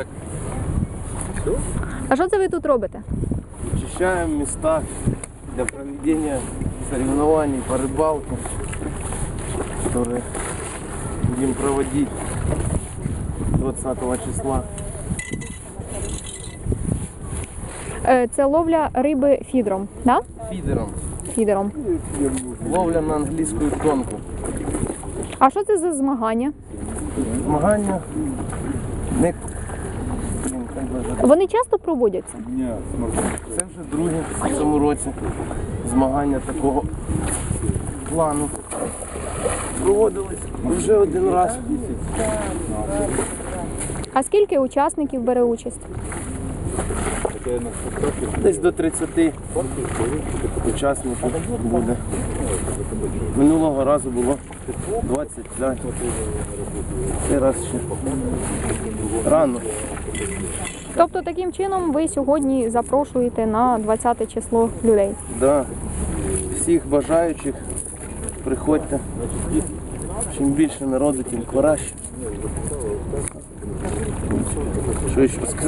так А що це ви тут робите? Очищаем места для проведения соревнований по рыбалке, которые будем проводить 20 числа. Е, Це ловля риби фідром, да? Фидером. Фідером. Ловля на англійську тонку. А що це за змагання? Змагання. Не... Вони часто проводяться? Ні, Це вже друге в цьому році змагання такого плану. Проводились вже один раз. А скільки учасників бере участь? Десь до 30 учасників буде. Минулого разу було 25. Цей раз ще рано. Тобто таким чином ви сьогодні запрошуєте на 20 число людей. Да. Всіх бажаючих приходьте. Чим більше народу, тим краще. Що ще сказати?